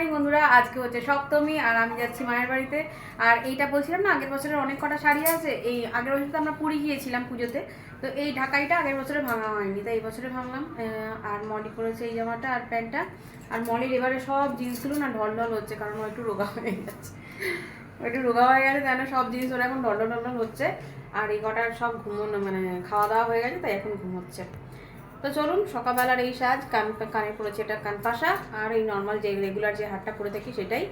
Morning বন্ধুরা। আজকে হচ্ছে সপ্তমী, আর আমি যাচ্ছি মায়ের বাড়িতে। আর এইটা বলছিলাম না, আগের বছরের অনেক কটা শাড়ি আছে। এই আগের বছর তো আমরা পুরী গিয়েছিলাম পুজোতে। তো এই ঢাকাইটা আগের বছরে ভাঙা হয়নি, তাই এই বছরে ভাঙলাম। আর মলি করেছে এই জামাটা আর প্যান্টটা। আর মলির এবারে সব জিনিসগুলো না ঢল ঢল হচ্ছে, কারণ ও একটু রোগা হয়ে গেছে। একটু রোগা হয়ে গেছে, তাই না? সব জিনিস ওরা এখন ঢল ঢল হচ্ছে। আর এই কটার সব ঘুমোনো মানে খাওয়া দাওয়া হয়ে গেছে, তাই এখন ঘুমোচ্ছে। তো চলুন সকালবেলার এই সাজ কান কানে পড়েছে এটা কান পাশা আর এই নর্মাল যে রেগুলার যে হাতটা পরে থাকি সেটাই।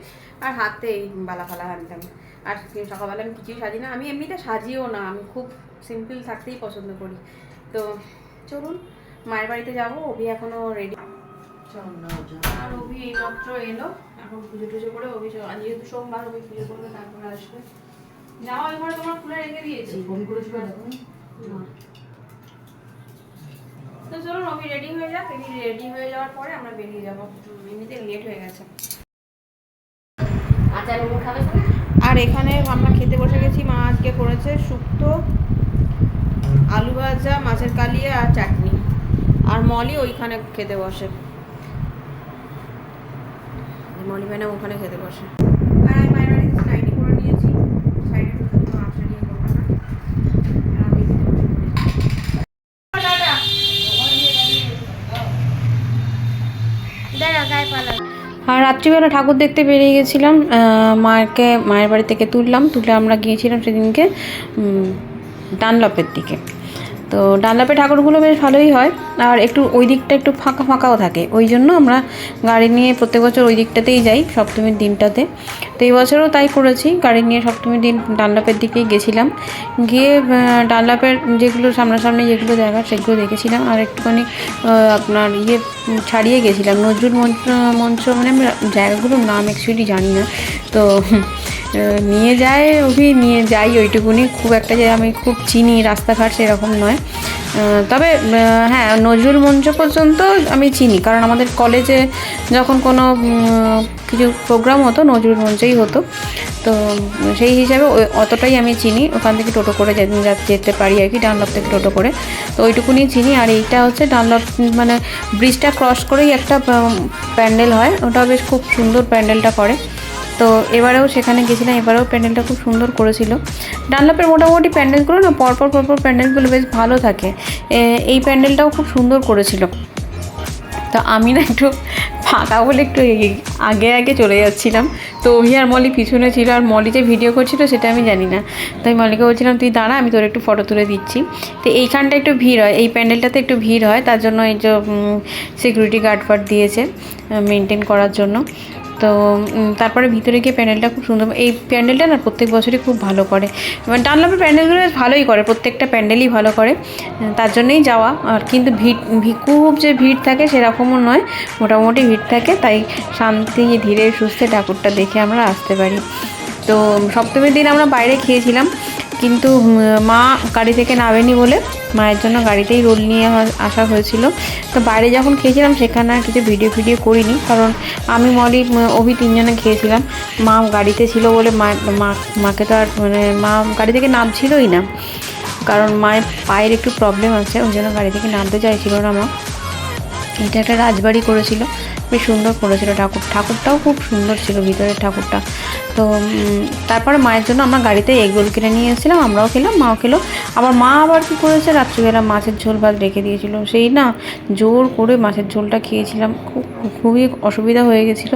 আর হাতে এই বালা ফালা হানতাম আর সকালবেলা আমি কিছুই সাজি না আমি এমনিতে সাজিও না আমি খুব সিম্পল থাকতেই পছন্দ করি। তো চলুন মায়ের বাড়িতে যাব অভি এখনও রেডি আর অভি এই মাত্র এলো এখন পুজো টুজো করে অভি আজ যেহেতু সোমবার অভি পুজো করবে তারপরে আসবে। যাও এবার তোমার খুলে রেখে দিয়েছি। না। তো চলুন অভি রেডি হয়ে যাক। এমনি রেডি হয়ে যাওয়ার পরে আমরা বেরিয়ে যাব। এমনিতে লেট হয়ে গেছে। আর এখানে আমরা খেতে বসে গেছি। মা আজকে করেছে শুক্তো আলু ভাজা মাছের কালিয়া আর চাটনি। আর মলি ওইখানে খেতে বসে। মলি ম্যাডাম ওখানে খেতে বসে আর আমি মায়ের বাড়িতে নাইটি করে নিয়েছি সাইডে কোনো আসা নিয়ে করব না আর আমি খেতে বসে পড়েছি। টাটা। আর রাত্রিবেলা ঠাকুর দেখতে বেরিয়ে গেছিলাম মাকে, মায়ের বাড়ি থেকে তুললাম, তুলে আমরা গিয়েছিলাম সেদিনকে ডানলপের দিকে। তো ডানলপের ঠাকুরগুলো বেশ ভালোই হয়। আর একটু ওই দিকটা একটু ফাঁকা ফাঁকাও থাকে। ওই জন্য আমরা গাড়ি নিয়ে প্রত্যেক বছর ওই দিকটাতেই যাই সপ্তমীর দিনটাতে। তো এই বছরও তাই করেছি। গাড়ি নিয়ে সপ্তমীর দিন ডানলাপের দিকেই গেছিলাম। গিয়ে ডানলাপের যেগুলো সামনাসামনি যেগুলো দেখার সেগুলো দেখেছিলাম। আর একটুখানি আপনার ইয়ে ছাড়িয়ে গেছিলাম। নজরুল মঞ্চ মঞ্চ মানে আমি জায়গাগুলোর নাম অ্যাকচুয়ালি জানি না। তো নিয়ে যায় অভি, নিয়ে যাই ওইটুকুনি। খুব একটা যে আমি খুব চিনি রাস্তাঘাট সেরকম নয়। তবে হ্যাঁ নজরুল মঞ্চ পর্যন্ত আমি চিনি। কারণ আমাদের কলেজে যখন কোনো কিছু প্রোগ্রাম হতো, নজরুল মঞ্চেই হতো। তো, সেই হিসাবে অতটাই আমি চিনি। ওখান থেকে টোটো করে যেতে পারি আর কি, ডানলপ থেকে টোটো করে। তো ওইটুকুনি চিনি। আর এইটা হচ্ছে ডানলপ মানে ব্রিজটা ক্রস করেই একটা প্যান্ডেল হয়। ওটা বেশ খুব সুন্দর প্যান্ডেলটা করে। তো এবারেও সেখানে গেছিলাম, এবারেও প্যান্ডেলটা খুব সুন্দর করেছিল। ডানলপের মোটামুটি প্যান্ডেলগুলো না, পরপর পরপর প্যান্ডেলগুলো বেশ ভালো থাকে। এই প্যান্ডেলটাও খুব সুন্দর করেছিল। তো আমি না একটু ফাঁকা বলে একটু আগে আগে চলে যাচ্ছিলাম। তো অভি আর মলি পিছনে ছিল আর মলি যে ভিডিও করছিল সেটা আমি জানি না। তাই মলিকে বলছিলাম, তুই দাঁড়া, আমি তোর একটু ফটো তুলে দিচ্ছি। তো এইখানটা একটু ভিড় হয়, এই প্যান্ডেলটাতে একটু ভিড় হয়, তার জন্য এই যে সিকিউরিটি গার্ড ফার্ড দিয়েছে মেনটেন করার জন্য। তো তারপরে ভিতরে গিয়ে প্যান্ডেলটা খুব সুন্দর, এই প্যান্ডেলটা না প্রত্যেক বছরই খুব ভালো করে। এবার ডানলপের প্যান্ডেলগুলো ভালোই করে, প্রত্যেকটা প্যান্ডেলই ভালো করে তার জন্যই যাওয়া। আর কিন্তু ভিড়, খুব যে ভিড় থাকে সেরকমও নয়, মোটামুটি ভিড় থাকে, তাই শান্তি, ধীরে সুস্থে ঠাকুরটা দেখে আমরা আসতে পারি। তো, সপ্তমীর দিন আমরা বাইরে খেয়েছিলাম কিন্তু মা গাড়ি থেকে নামেনি বলে মায়ের জন্য গাড়িতেই রোল নিয়ে আসা হয়েছিল। তো বাইরে যখন খেয়েছিলাম সেখানে আর কিছু ভিডিও ভিডিও করিনি, কারণ আমি, মলি অভি তিনজনে খেয়েছিলাম। মা গাড়িতে ছিল বলে মা- মাকে তো আর মানে মা গাড়ি থেকে নামছিলই না। কারণ মায়ের পায়ের একটু প্রবলেম আছে ওই জন্য গাড়ি থেকে নামতে চাইছিল না মা। এটা একটা রাজবাড়ি করেছিল। বেশ সুন্দর করেছিল ঠাকুর, ঠাকুরটাও খুব সুন্দর ছিল ভিতরের ঠাকুরটা। তো তারপরে মায়ের জন্য আমরা গাড়িতে এগরোল কিনে নিয়ে এসেছিলাম, আমরাও খেলাম, মাও খেলো। আবার মা আবার কী করেছে? রাত্রিবেলা মাছের ঝোল ভাত রেখে দিয়েছিল। সেই না, জোর করে মাছের ঝোলটা খেয়েছিলাম, খুব, খুবই অসুবিধা হয়ে গেছিল।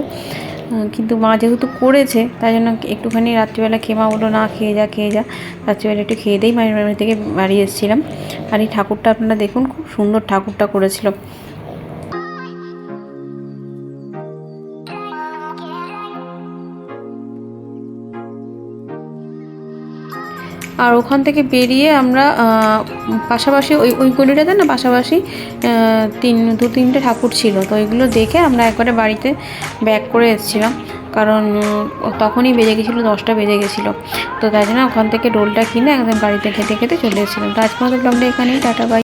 কিন্তু মা যেহেতু করেছে, তাই জন্য একটুখানি রাত্রিবেলা খেয়ে মা বলল, না, খেয়ে যা খেয়ে যা। রাত্রিবেলা একটু খেয়ে দিই, মায়ের বাড়ি থেকে বাড়ি এসেছিলাম। আর এই ঠাকুরটা আপনারা দেখুন, খুব সুন্দর ঠাকুরটা করেছিল। আর ওখান থেকে বেরিয়ে আমরা পাশাপাশি ওই ওই গলিটাতে না পাশাপাশি তিন, দু তিনটে ঠাকুর ছিল। তো ওইগুলো দেখে আমরা একবারে বাড়িতে ব্যাক করে এসেছিলাম। কারণ তখনই বেজে গেছিল, দশটা বেজে গেছিল। তো তাই জন্য ওখান থেকে ডোলটা কিনে একদম বাড়িতে খেতে খেতে চলে এসেছিলাম। তো আজকে আমাদের ব্লগটা এখানেই, টাটা বাই